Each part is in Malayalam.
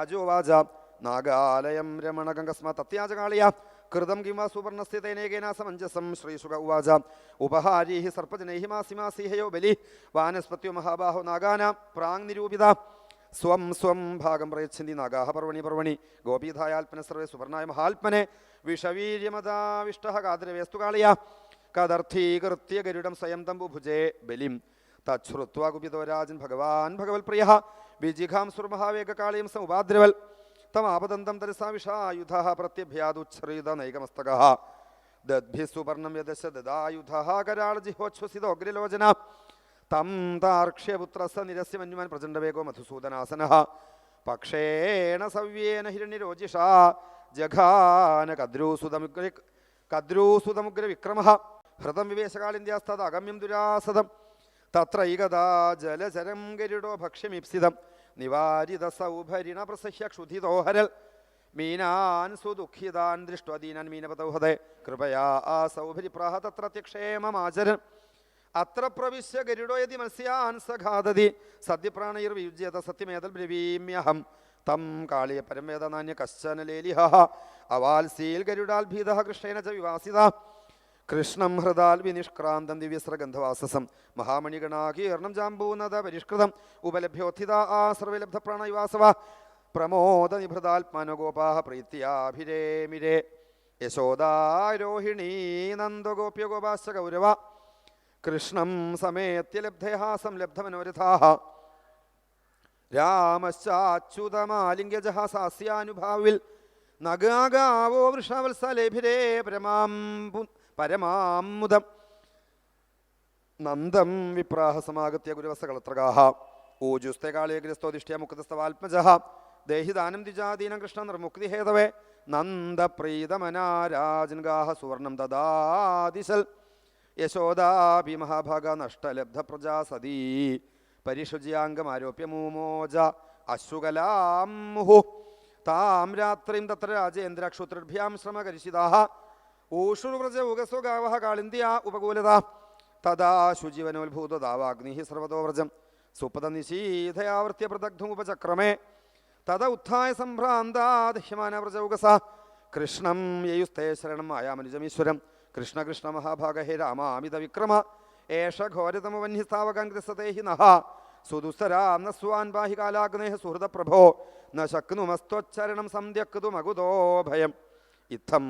രാജോവാച. നാഗാലയം രമണഗംഗസ്മ തത്യാജകാളിയ. കൃതം കിമ സുവർണസ്ഥിതേനേകേന സമഞ്ജസം ശ്രീസുഖ ഉവാച. ഉപഹാരീ സർപ്പജനൈ മാസിമാസിഹയോ ബലി. വാനസ്പത്യോ മഹാബാഹോ നാഗാന. പ്രാങ് നിരൂപിത. സ്വം സ്വം ഭാഗം പ്രയച്ഛന്തി നാഗാഹ പർവണി പർവണി. ഗോപീധായാൽപ്പന സർവേ സുവർണായ മഹാത്മനെ വിഷവീര്യമതാവിഷ്ട കാദ്രവേസ്തു കാളിയ. കദർത്ഥീകൃത്യ ഗരുഡം സ്വയം തമ്പു ഭുജേ ബലിം. തച്ഛ്രുത്വാ കുപിതോ രാജൻ ഭഗവാൻ ഭഗവത്പ്രിയ വിജിഘാംസുർമഹാവേഗകാളിയും സമുപാദ്രവൽ തമാപദന്തം തരസാവിഷായുധ പ്രത്യഭ്യാദുച്ഛ്രിത നൈകമസ്തക. ദദ്ഭിസുവർണം യദശ ദദായുധ കരാളജിഹോച്ഛ്വസിതോഗ്രലോചന തം താർക്ഷ്യപുത്രസ നിരസ്യ മന്യുമാൻ പ്രചണ്ഡവേഗോ മധുസൂദനാസന. പക്ഷേണ സവ്യേന ഹിരണ്യരോജിഷ ജഘാന കദ്രൂസുതമുഗ്ര കദ്രൂസുതമുഗ്ര വിക്രമ ഹൃതം വിവേശകാളിന്ത്യാസ്തത് അഗമ്യം ദുരാസതം തത്രൈകദാ ജലചരം ഗരുഡോ ഭക്ഷ്യമിപ്സിതം. നിവാരിത സൗഭരിണ പ്രസഹ്യ ക്ഷുധിതോഹരൽ. മീനാൻ സുദുഃഖിതാൻ ദൃഷ്ടീനാൻ മീനപതൗഹതേ കൃപയാ ആ സൗഭരി പ്രാഹ തത്ര ത്യക്ഷേമമാചരൻ. അത്ര പ്രവിശ്യ ഗരുഡോ യതി മത്സ്യാൻ സഘാതതി സദ്യപ്രാണൈർവിയുജ്യത സത്യമേതൽ ബ്രവീമ്യഹം. തം കാളിയ പരമേതനാന്യ കശ്ചന ലേലിഹ അവാൽസീൽ ഗരുഡാൽ ഭീത കൃഷ്ണേന ച വിവാസിത. കൃഷ്ണം ഹൃദാൽ വിനിഷ്ക്രാന്തം ദിവ്യസ്രഗന്ധവാസസം. മഹാമണിഗണാകീർണം ജാമ്പൂനത പരിഷ്കൃതം. ഉപലഭ്യോത്ഥിത ആ സർവലബ്ധ പ്രണയവാസവ പ്രമോദ നിഭൃതാത്മാനോ ഗോപാഹ പ്രീത്യാഭിരേമിരേ. യശോദാരോഹിണീ നന്ദഗോപ്യ ഗോപാശ്ച ഗൗരവ കൃഷ്ണം സമേത്യ ലബ്ധമനോരഥാ ലബ്ധമനോരഥാഹ. രാമശ്ചാച്യുതമാലിംഗ്യജഹാസാസ്യാനുഭാവിൽ നഗാഗാവോ വൃഷാവത്സലേഭിരേ. പരമാം പരമാമുദം. നന്ദം വിപ്രാഹ സമാഗത്യ ഗുരുവസകളത്രകാഹ. ഊജുസ്തെ കാളിയഗ്രസ്തോദിഷ്ട്യ മുക്തസ്തവാത്മജ ദേഹിദാനം ദ്വിജാദീനം കൃഷ്ണ നിർമുക്തിഹേതവേ. നന്ദപ്രീതമനാരാജൻഗാഹ സുവർണം ദദാദിശൽ. യശോദാപി മഹാഭാഗ നഷ്ടലബ്ധ പ്രജാ സതീ പരിഷുജ്യാംഗമാരോപ്യ മൂമോജ അശ്രുകലാം മുഹു താം രാത്രിം തത്ര രാജേന്ദ്രക്ഷുത്രഭ്യാം ശ്രമകരിഷിതാഹ ഊഷുർവ്രജ ഉഗസോ ഗാവഹ കാളിന്ത്യ ഉപകൂലത. തദാ ശുചിവനോത്ഭൂതദാവാഗ്നി സർവതോ വ്രജം സുപദ നിശീധയാവൃത്യ പൃഥഗ്ധുമുപചക്രമേ തദ ഉത്ഥായ സംഭ്രാന്താദ്ഹ്യമാന ഉഗസ കൃഷ്ണം യയുസ്തേ ശരണം മായാമനുജമീശ്വരം. കൃഷ്ണ കൃഷ്ണ മഹാഭാഗ ഹേ രാമാമിത വിക്രമ ഏഷ ഘോരതമവന്യസ്ഥാവകാൻ ഗ്രസതേ ഹി നഹ. സുദുസ്തരാം നസ്വാൻ ബാഹി കാലാഗ്നേഹ സുഹൃതപ്രഭോ. ന ശക്നുമസ്ത്വച്ചരണം സന്ധ്യക്തുമകുതോ ഭയം ഇത്തം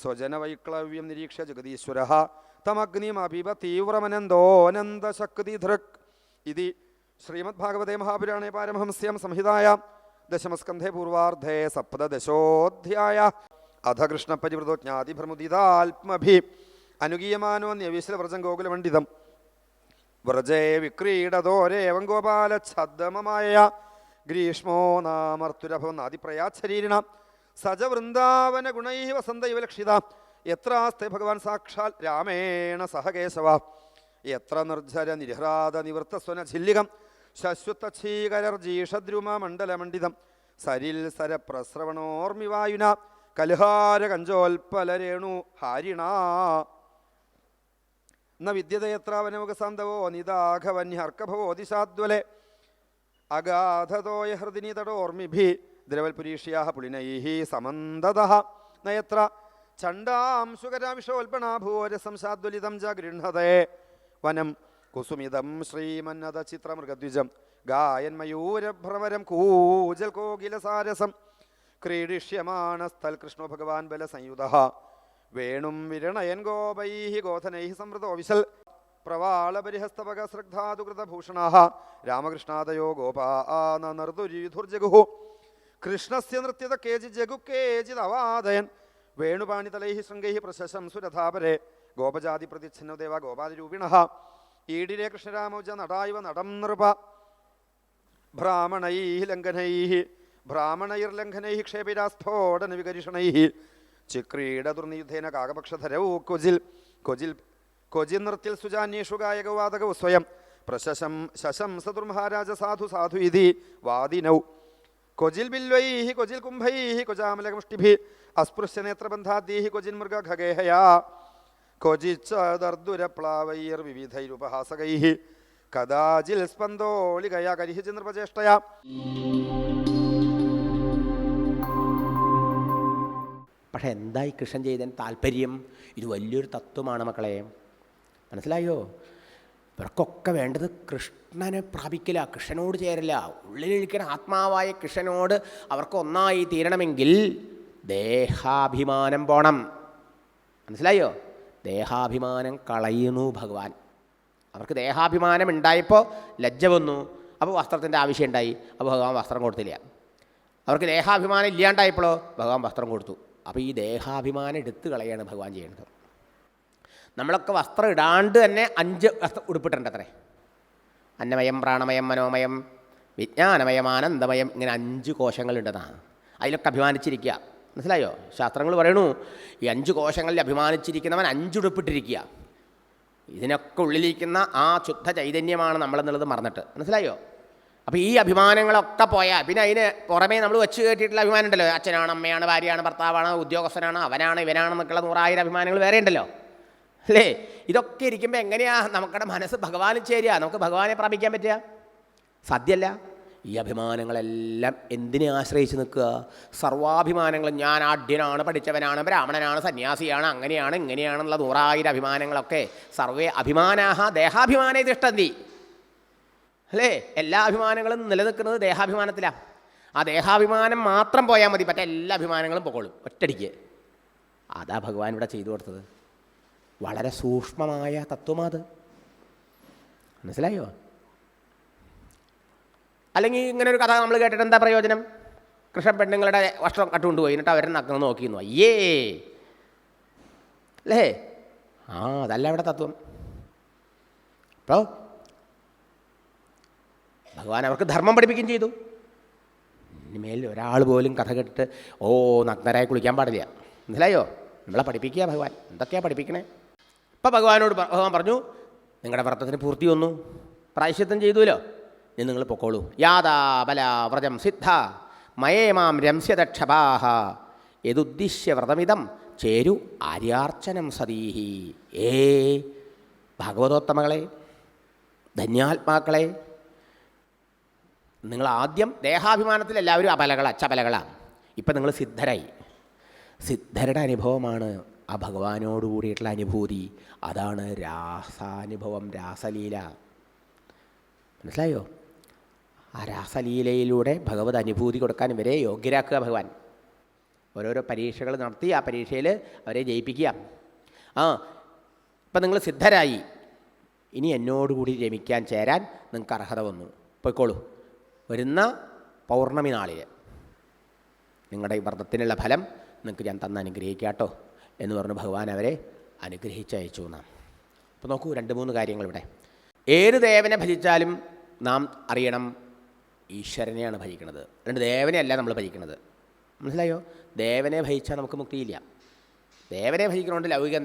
സ്വജനവൈക്ലവ്യം നിരീക്ഷ ജഗദീശ്വര. തമഗ്നിമപിബ തീവ്രമനന്തോനന്ദശക്തിധൃക് ഇതി ശ്രീമദ്ഭാഗവതേ മഹാപുരാണേ പാരമഹംസ്യം സംഹിതായ ദശമസ്കന്ധേ പൂർവാർദ്ധേ സപ്തദശോധ്യായ. അധ കൃഷ്ണപരിവൃതോ അനുഗീയമാനോ വ്രജം ഗോകുലമണ്ഡിതം വ്രജേ വിക്രീഡതോരേവം ഗോപാലച്ഛദ്മമായ ഗ്രീഷ്മോ നാമർത്തുരഭവനാദിപ്രയാച്ഛരീരിണ സജ വൃന്ദാവന ഗുണൈ വസന്ത ഇവലക്ഷിത എത്രാസ്തെ ഭഗവാൻ സാക്ഷാൽ രാമേണ സഹകേശവ. എത്ര നിർജര സ്വന നിവൃത്തസ്വന ഛില്ലികം. ശശ്വത്തീകരർജീഷദ്രുമ മണ്ഡലമണ്ഡിതം സരിൽ സര സരപ്രസ്രവണോർമിവായുന. കലുഹാര കഞ്ചോൽപ്പലരേണു ഹാരിണ. ന വിദ്യതയത്രാവനമുഖസാന്തവോ നിദാഘവന്യർക്കഭവോ ദിശാദ്വലെ. അഗാധതോയ ഹൃദിനി തടോർമിഭി. ദ്രവൽപുരീഷ്യാ പുളിനൈः സമന്തത നയത്ര. ചണ്ടാംശുകരാവിഷോൽപണാഭൂരസം ശാദ്വലിതം ച വനം കുസുമിതം ശ്രീമന്നത ചിത്രമൃഗദ്വിജം. ഗായൻ മയൂരഭ്രമരം കൂജൽ കോകിലസാരസം. ക്രീഡിഷ്യമാണസ്ഥൽ കൃഷ്ണോ ഭഗവാൻ ബലസംയുത വേണും വിരണയൻ ഗോപൈ ഗോധനൈ സമൃതോ വിശൽ. പ്രവാളപരിഹസ്തപകശ്രദ്ധാതുകൃതഭൂഷണ രാമകൃഷ്ണാദയോ ഗോപാ ഗോപാനർദുരിധുർജഗുഹു കൃഷ്ണസ്യ നൃത്യത കേചി ജഗു കേചിത് അവാദയൻ വേണുപാണിതലൈ ശൃംഗൈ പ്രശസം സുരഥാപരെ. ഗോപജാതി പ്രതിച്ഛന്നദേവ ഗോപാതിരൂപിണ ഈടിലെ കൃഷ്ണരാമോജ നടായിവ നടം നൃപ. ബ്രാഹ്മണൈ ലംഘനൈ ഭ്രാമണൈർലംഘനൈ ക്ഷേപിരാസ്ഫോടന വികരിഷണൈ ചിക്രീഡതുർനിയുദ്ധേന കാകപക്ഷധരവു കൊജിൽ. കൊജിൽ കൊജിൽ നൃത്തിൽ സുജാന്യേഷു ഗായകവാദകൗ സ്വയം. പ്രശശം ശശംസതുർമഹാരാജ സാധു സാധു ഇതി. വാദിനൗ. കൊജിൽ ബില്വൈഹി കൊജിൽ കുംഭൈഹി കൊജാമലകമുഷ്ടിഭി അസ്പൃശ്യ നേത്രബന്ധാദീഹി കൊജിൻ മൃഗ ഖഗേഹയാ കൊജിച്ചർദുരപ്ലാവൈർ വിവിധൈരുപഹാസകൈഹി കഥാചിൽ സ്പന്ദോളികയാ കരിഹിച്ച് നിർവചേഷ്ടയാ. പക്ഷെ എന്തായി കൃഷ്ണൻ ചെയ്തതിന് താല്പര്യം ഇത് വലിയൊരു തത്വമാണ് മക്കളെ. മനസ്സിലായോ? ഇവർക്കൊക്കെ വേണ്ടത് കൃഷ്ണനെ പ്രാപിക്കില്ല കൃഷ്ണനോട് ചേരില്ല ഉള്ളിലിരിക്കുന്ന ആത്മാവായ കൃഷ്ണനോട് അവർക്ക് ഒന്നായി തീരണമെങ്കിൽ ദേഹാഭിമാനം പോണം. മനസ്സിലായോ? ദേഹാഭിമാനം കളയുന്നു ഭഗവാൻ. അവർക്ക് ദേഹാഭിമാനം ഉണ്ടായപ്പോൾ ലജ്ജ വന്നു. അപ്പോൾ വസ്ത്രത്തിന്റെ ആവശ്യം ഉണ്ടായി. അപ്പോൾ ഭഗവാൻ വസ്ത്രം കൊടുത്തില്ല. അവർക്ക് ദേഹാഭിമാനം ഇല്ലാണ്ടായപ്പോഴോ ഭഗവാൻ വസ്ത്രം കൊടുത്തു. അപ്പോൾ ഈ ദേഹാഭിമാനം എടുത്തു കളയാണ് ഭഗവാൻ ചെയ്യുന്നത് നമ്മളൊക്കെ വസ്ത്രം ഇടാണ്ട് തന്നെ അഞ്ച് വസ്ത്രം ഉടുപ്പിട്ടുണ്ട് അത്രേ. അന്നമയം പ്രാണമയം മനോമയം വിജ്ഞാനമയം ആനന്ദമയം ഇങ്ങനെ അഞ്ച് കോശങ്ങളുണ്ടെന്നാണ് അതിലൊക്കെ അഭിമാനിച്ചിരിക്കുക. മനസ്സിലായോ? ശാസ്ത്രങ്ങൾ പറയണു ഈ അഞ്ച് കോശങ്ങളിൽ അഭിമാനിച്ചിരിക്കുന്നവൻ അഞ്ചുടുപ്പിട്ടിരിക്കുക ഇതിനൊക്കെ ഉള്ളിലിരിക്കുന്ന ആ ശുദ്ധ ചൈതന്യമാണ് നമ്മളെന്നുള്ളത് മറന്നിട്ട്. മനസ്സിലായോ? അപ്പോൾ ഈ അഭിമാനങ്ങളൊക്കെ പോയാൽ പിന്നെ അതിന് പുറമേ നമ്മൾ വെച്ച് കയറ്റിയിട്ടുള്ള അഭിമാനം ഉണ്ടല്ലോ. അച്ഛനാണ് അമ്മയാണ് ഭാര്യയാണ് ഭർത്താവാണ് ഉദ്യോഗസ്ഥനാണ് അവനാണ് ഇവനാണെന്നൊക്കെയുള്ള നൂറായിരം അഭിമാനങ്ങൾ വേറെ ഉണ്ടല്ലോ. അല്ലേ? ഇതൊക്കെ ഇരിക്കുമ്പോൾ എങ്ങനെയാ നമുക്കുടെ മനസ്സ് ഭഗവാനിൽ ചേരുക? നമുക്ക് ഭഗവാനെ പ്രാപിക്കാൻ പറ്റുക? സാധ്യമല്ല ഈ അഭിമാനങ്ങളെല്ലാം എന്തിനെ ആശ്രയിച്ച് നിൽക്കുക? സർവാഭിമാനങ്ങൾ ഞാൻ ആഢ്യനാണ് പഠിച്ചവനാണ് ബ്രാഹ്മണനാണ് സന്യാസിയാണ് അങ്ങനെയാണ് ഇങ്ങനെയാണെന്നുള്ള നൂറായിരം അഭിമാനങ്ങളൊക്കെ സർവേ അഭിമാനാഹ ദേഹാഭിമാനേ തിഷ്ടന്തി. അല്ലേ? എല്ലാ അഭിമാനങ്ങളും നിലനിൽക്കുന്നത് ദേഹാഭിമാനത്തിലാണ് ആ ദേഹാഭിമാനം മാത്രം പോയാൽ മതി മറ്റേ എല്ലാ അഭിമാനങ്ങളും പൊക്കോളും. ഒറ്റടിക്ക് അതാ ഭഗവാൻ ഇവിടെ ചെയ്തു കൊടുത്തത്. വളരെ സൂക്ഷ്മമായ തത്വമാത് മനസ്സിലായോ? അല്ലെങ്കിൽ ഇങ്ങനെ ഒരു കഥ നമ്മൾ കേട്ടിട്ട് എന്താ പ്രയോജനം? കൃഷ്ണ പെണ്ണുങ്ങളുടെ വസ്ത്രം കട്ടുകൊണ്ടുപോയി. എന്നിട്ട് അവരെ നഗ്നം നോക്കിയിരുന്നു അയ്യേ! അല്ലേ? ആ അതല്ല അവിടെ തത്വം. അപ്പോൾ ഭഗവാൻ അവർക്ക് ധർമ്മം പഠിപ്പിക്കുകയും ചെയ്തു. ഇനിമേൽ ഒരാൾ പോലും കഥ കേട്ടിട്ട് ഓ നഗ്നരായി കുളിക്കാൻ പാടില്ല. മനസ്സിലായോ? നമ്മളെ പഠിപ്പിക്കുക ഭഗവാൻ. എന്തൊക്കെയാണ് പഠിപ്പിക്കണേ? ഇപ്പം ഭഗവാനോട് ഭഗവാൻ പറഞ്ഞു നിങ്ങളുടെ വ്രതത്തിന് പൂർത്തി വന്നു. പ്രായശ്യത്വം ചെയ്തുല്ലോ ഇനി നിങ്ങൾ പൊക്കോളൂ. യാതാ ബല വ്രജം സിദ്ധ. മയേമാം രംസ്യദക്ഷപാഹ യതുദ്ദിശ്യ വ്രതമിതം. ചേരു ആര്യാർച്ചനം സതീഹി. ഏ ഭാഗവതോത്തമകളെ ധന്യാത്മാക്കളെ നിങ്ങൾ ആദ്യം ദേഹാഭിമാനത്തിൽ എല്ലാവരും അപലകള ചപലകളാണ് ഇപ്പം നിങ്ങൾ സിദ്ധരായി. സിദ്ധരുടെ അനുഭവമാണ് ആ ഭഗവാനോട് കൂടിയിട്ടുള്ള അനുഭൂതി. അതാണ് രാസാനുഭവം രാസലീല. മനസ്സിലായോ? ആ രാസലീലയിലൂടെ ഭഗവത് അനുഭൂതി കൊടുക്കാൻ ഇവരെ യോഗ്യരാക്കുക ഭഗവാൻ. ഓരോരോ പരീക്ഷകൾ നടത്തി ആ പരീക്ഷയിൽ അവരെ ജയിപ്പിക്കുക. ആ ഇപ്പം നിങ്ങൾ സിദ്ധരായി. ഇനി എന്നോടുകൂടി രമിക്കാൻ ചേരാൻ നിങ്ങൾക്ക് അർഹത വന്നു. പോയിക്കോളൂ. വരുന്ന പൗർണമി നാളിൽ നിങ്ങളുടെ ഈ വ്രതത്തിനുള്ള ഫലം നിങ്ങൾക്ക് ഞാൻ തന്ന് അനുഗ്രഹിക്കാട്ടോ എന്ന് പറഞ്ഞ് ഭഗവാൻ അവരെ അനുഗ്രഹിച്ചയച്ചു നാം അപ്പോൾ നോക്കൂ രണ്ട് മൂന്ന് കാര്യങ്ങൾ ഇവിടെ ഏത് ദേവനെ ഭജിച്ചാലും നാം അറിയണം ഈശ്വരനെയാണ് ഭജിക്കുന്നത്. രണ്ട് ദേവനെയല്ല നമ്മൾ ഭജിക്കുന്നത്. മനസ്സിലായോ? ദേവനെ ഭജിച്ചാൽ നമുക്ക് മുക്തിയില്ല. ദേവനെ ഭജിക്കുന്നതുകൊണ്ട് ലൗകിക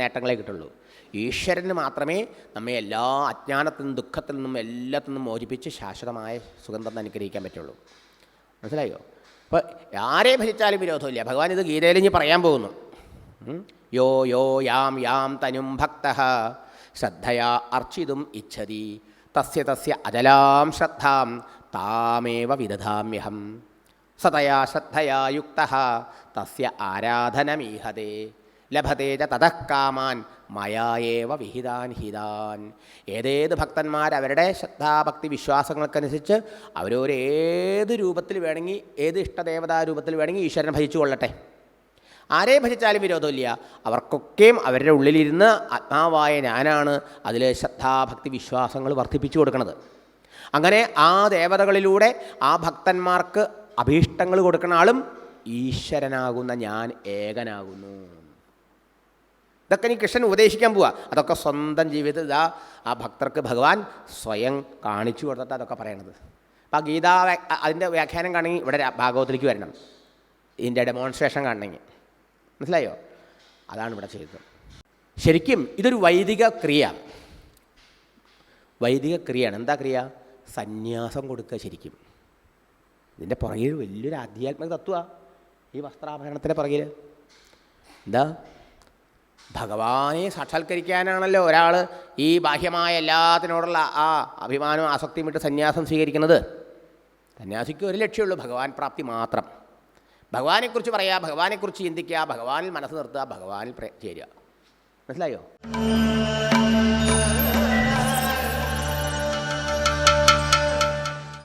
നേട്ടങ്ങളെ കിട്ടുള്ളൂ. ഈശ്വരന് മാത്രമേ നമ്മെ എല്ലാ അജ്ഞാനത്തിൽ നിന്നും ദുഃഖത്തിൽ നിന്നും എല്ലാത്തിൽ നിന്നും മോചിപ്പിച്ച് ശാശ്വതമായ സുഗന്ധം അനുഗ്രഹിക്കാൻ പറ്റുള്ളൂ. മനസ്സിലായോ? അപ്പോൾ ആരെ ഭജിച്ചാലും വിരോധമില്ല. ഭഗവാൻ ഇത് ഗീതയിൽ ഇനി പറയാൻ പോകുന്നു. യോ യോ യാം യാം തനും ഭക്ത. ശ്രദ്ധയാ അർച്ചിതും ഇച്ഛതി. തസ്യ തസ്യ അജലാം ശ്രദ്ധാം. താമേവ വിദധാമ്യഹം. സതയാ ശ്രദ്ധയാ യുക്ത. തസ്യ ആരാധനമീഹതേ. ലഭത്തെ ച തതഃ കാമാൻ. മയായേവ വിഹിതാൻ ഹിതാൻ. ഏതേത് ഭക്തന്മാർ അവരുടെ ശ്രദ്ധാഭക്തി വിശ്വാസങ്ങൾക്കനുസരിച്ച് അവരോരേത് രൂപത്തിൽ വേണമെങ്കിൽ ഏത് ഇഷ്ടദേവതാ രൂപത്തിൽ വേണമെങ്കിൽ ഈശ്വരനെ ഭജിച്ചു കൊള്ളട്ടെ. ആരെ ഭജിച്ചാലും വിരോധമില്ല. അവർക്കൊക്കെയും അവരുടെ ഉള്ളിലിരുന്ന് ആത്മാവായ ഞാനാണ് അതിൽ ശ്രദ്ധാഭക്തി വിശ്വാസങ്ങൾ വർദ്ധിപ്പിച്ചു കൊടുക്കുന്നത്. അങ്ങനെ ആ ദേവതകളിലൂടെ ആ ഭക്തന്മാർക്ക് അഭീഷ്ടങ്ങൾ കൊടുക്കുന്ന ആളും ഈശ്വരനാകുന്ന ഞാൻ ഏകനാകുന്നു. ഇതൊക്കെ ഇനി കൃഷ്ണൻ ഉപദേശിക്കാൻ പോവുക അതൊക്കെ സ്വന്തം ജീവിതത്തിൽ ഇതാ ആ ഭക്തർക്ക് ഭഗവാൻ സ്വയം കാണിച്ചു കൊടുത്തിട്ട് അതൊക്കെ പറയണത്. അപ്പോൾ ഗീതാ അതിന്റെ വ്യാഖ്യാനം കാണണമെങ്കിൽ ഇവിടെ ഭാഗവതത്തിലേക്ക് വരണം. ഇതിന്റെ ഡെമോൺസ്ട്രേഷൻ കാണണമെങ്കിൽ. മനസ്സിലായോ? അതാണ് ഇവിടെ ചെയ്തത്. ശരിക്കും ഇതൊരു വൈദിക ക്രിയ. വൈദിക ക്രിയയാണ്. എന്താ ക്രിയ? സന്യാസം കൊടുക്കുക ശരിക്കും. ഇതിന്റെ പുറകിൽ വലിയൊരു ആധ്യാത്മിക തത്വമാണ് ഈ വസ്ത്രാഭരണത്തിന്റെ പുറകിൽ. എന്താ? ഭഗവാനെ സാക്ഷാത്കരിക്കാനാണല്ലോ ഒരാൾ ഈ ബാഹ്യമായ എല്ലാത്തിനോടുള്ള ആ അഭിമാനവും ആസക്തിയും വിട്ട് സന്യാസം സ്വീകരിക്കുന്നത്. സന്യാസിക്ക് ഒരു ലക്ഷ്യമുള്ളൂ ഭഗവാൻ പ്രാപ്തി മാത്രം. ഭഗവാനെക്കുറിച്ച് പറയുക ഭഗവാനെക്കുറിച്ച് ചിന്തിക്കുക ഭഗവാനിൽ മനസ്സ് നിർത്തുക ഭഗവാനിൽ ചേരുക. മനസ്സിലായോ?